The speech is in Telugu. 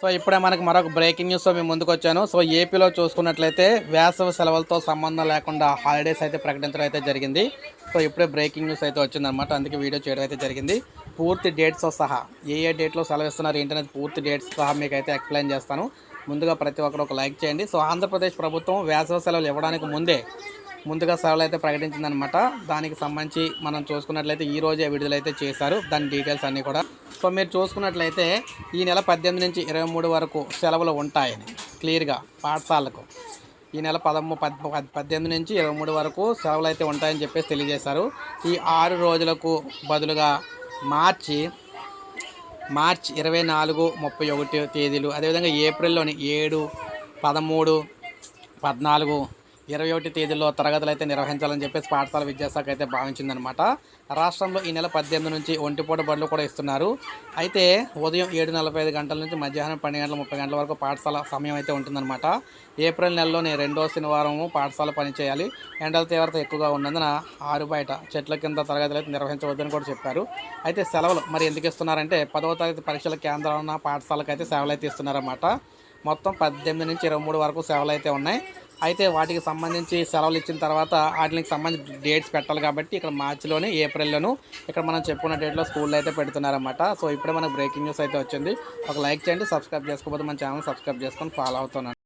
సో ఇప్పుడే మనకి మరొక బ్రేకింగ్ న్యూస్ మేము ముందుకు వచ్చాను సో ఏపీలో చూసుకున్నట్లయితే వేసవి సెలవులతో సంబంధం లేకుండా హాలిడేస్ అయితే ప్రకటించడం అయితే జరిగింది. సో ఇప్పుడే బ్రేకింగ్ న్యూస్ అయితే వచ్చిందనమాట అందుకే వీడియో చేయడం అయితే జరిగింది. పూర్తి డేట్స్తో సహా ఏ ఏ డేట్లో సెలవు ఇస్తున్నారు ఏంటనేది పూర్తి డేట్స్ సహా మీకు అయితే ఎక్స్ప్లెయిన్ చేస్తాను. ముందుగా ప్రతి ఒక్కరు ఒక లైక్ చేయండి. సో ఆంధ్రప్రదేశ్ ప్రభుత్వం వేసవి సెలవులు ఇవ్వడానికి ముందే ముందుగా సరళ అయితే ప్రకటించిందనమాట దానికి సంబంధించి మనం చూసుకున్నట్లయితే ఈ రోజే విడుదలైతే చేశారు. దాని డీటెయిల్స్ అన్నీ కూడా. సో మీరు చూసుకున్నట్లయితే ఈ నెల పద్దెనిమిది నుంచి ఇరవై మూడు వరకు సెలవులు ఉంటాయని క్లియర్గా పాఠశాలకు. ఈ నెల పదమూ పద్ పద్దెనిమిది నుంచి ఇరవై మూడు వరకు సెలవులు అయితే ఉంటాయని చెప్పేసి తెలియజేశారు. ఈ ఆరు రోజులకు బదులుగా మార్చి మార్చ్ ఇరవై నాలుగు ముప్పై ఒకటి తేదీలు అదేవిధంగా ఏప్రిల్లోని ఏడు పదమూడు పద్నాలుగు ఇరవై ఒకటి తేదీలో తరగతులు అయితే నిర్వహించాలని చెప్పేసి పాఠశాల విద్యాశాఖ అయితే భావించిందనమాట. రాష్ట్రంలో ఈ నెల పద్దెనిమిది నుంచి ఒంటిపూట బడులు కూడా ఇస్తున్నారు. అయితే ఉదయం ఏడు నలభై ఐదు గంటల నుంచి మధ్యాహ్నం పన్నెండు గంటల ముప్పై గంటల వరకు పాఠశాల సమయం అయితే ఉంటుందన్నమాట ఏప్రిల్ నెలలోనే రెండో శనివారము పాఠశాల పనిచేయాలి ఎండల తీవ్రత ఎక్కువగా ఉన్నందున ఆరు బయట చెట్ల కింద తరగతులు అయితే నిర్వహించవద్దని కూడా చెప్పారు. అయితే సెలవులు మరి ఎందుకు ఇస్తున్నారంటే పదవ తరగతి పరీక్షల కేంద్రాల పాఠశాలకు అయితే సెలవులు అయితే ఇస్తున్నారన్నమాట. మొత్తం పద్దెనిమిది నుంచి ఇరవై మూడు వరకు సేవలు అయితే ఉన్నాయి. అయితే వాటికి సంబంధించి సెలవులు ఇచ్చిన తర్వాత వాటికి సంబంధించి డేట్స్ పెట్టాలి కాబట్టి ఇక్కడ మార్చిలోనే ఏప్రిల్లోను ఇక్కడ మనం చెప్పుకున్న డేట్లో స్కూల్లో అయితే పెడుతున్నారన్నమాట. సో ఇప్పుడే మనకు బ్రేకింగ్ న్యూస్ అయితే వచ్చింది. ఒక లైక్ చేయండి సబ్స్క్రైబ్ చేసుకోకపోతే మన ఛానల్ సబ్స్క్రైబ్ చేసుకొని ఫాలో అవుతున్నాను